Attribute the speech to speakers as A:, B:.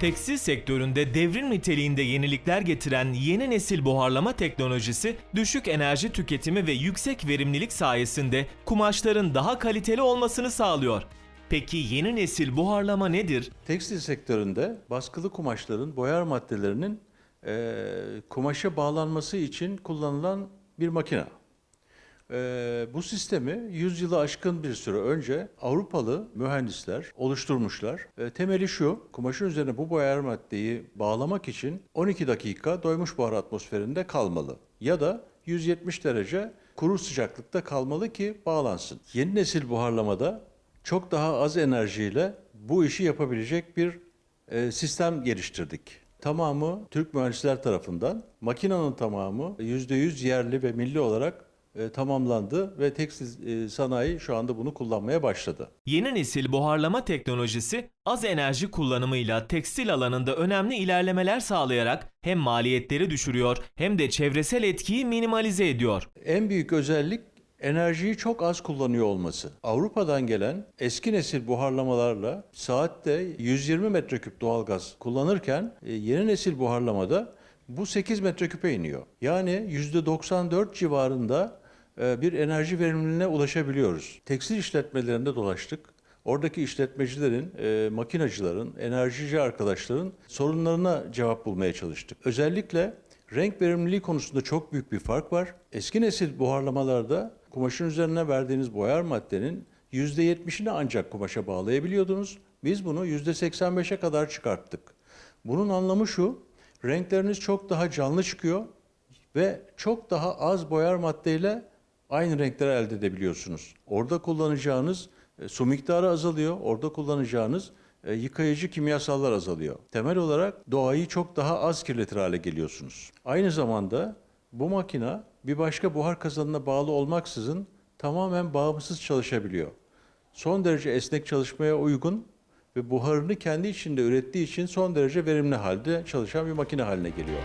A: Tekstil sektöründe devrim niteliğinde yenilikler getiren yeni nesil buharlama teknolojisi, düşük enerji tüketimi ve yüksek verimlilik sayesinde kumaşların daha kaliteli olmasını sağlıyor. Peki yeni nesil buharlama nedir?
B: Tekstil sektöründe baskılı kumaşların boyar maddelerinin eee, kumaşa bağlanması için kullanılan bir makine. Eee, bu sistemi 100 yılı aşkın bir süre önce Avrupalı mühendisler oluşturmuşlar. Eee, temeli şu, kumaşın üzerine bu boyar maddeyi bağlamak için 12 dakika doymuş buhar atmosferinde kalmalı. Ya da 170 derece kuru sıcaklıkta kalmalı ki bağlansın. Yeni nesil buharlamada çok daha az enerjiyle bu işi yapabilecek bir e, sistem geliştirdik. Tamamı Türk mühendisler tarafından, makinenin tamamı %100 yerli ve milli olarak e, tamamlandı ve tekstil e, sanayi şu anda bunu kullanmaya başladı.
A: Yeni nesil buharlama teknolojisi az enerji kullanımıyla tekstil alanında önemli ilerlemeler sağlayarak hem maliyetleri düşürüyor hem de çevresel etkiyi minimalize ediyor.
B: En büyük özellik enerjiyi çok az kullanıyor olması. Avrupa'dan gelen eski nesil buharlamalarla saatte 120 metreküp doğalgaz kullanırken e, yeni nesil buharlamada bu 8 metreküpe iniyor. Yani %94 civarında bir enerji verimliliğine ulaşabiliyoruz. Tekstil işletmelerinde dolaştık. Oradaki işletmecilerin, e, makinacıların, enerjici arkadaşların sorunlarına cevap bulmaya çalıştık. Özellikle renk verimliliği konusunda çok büyük bir fark var. Eski nesil buharlamalarda kumaşın üzerine verdiğiniz boyar maddenin %70'ini ancak kumaşa bağlayabiliyordunuz. Biz bunu %85'e kadar çıkarttık. Bunun anlamı şu, renkleriniz çok daha canlı çıkıyor ve çok daha az boyar maddeyle aynı renkleri elde edebiliyorsunuz. Orada kullanacağınız e, su miktarı azalıyor, orada kullanacağınız e, yıkayıcı kimyasallar azalıyor. Temel olarak doğayı çok daha az kirletir hale geliyorsunuz. Aynı zamanda bu makina bir başka buhar kazanına bağlı olmaksızın tamamen bağımsız çalışabiliyor. Son derece esnek çalışmaya uygun ve buharını kendi içinde ürettiği için son derece verimli halde çalışan bir makine haline geliyor.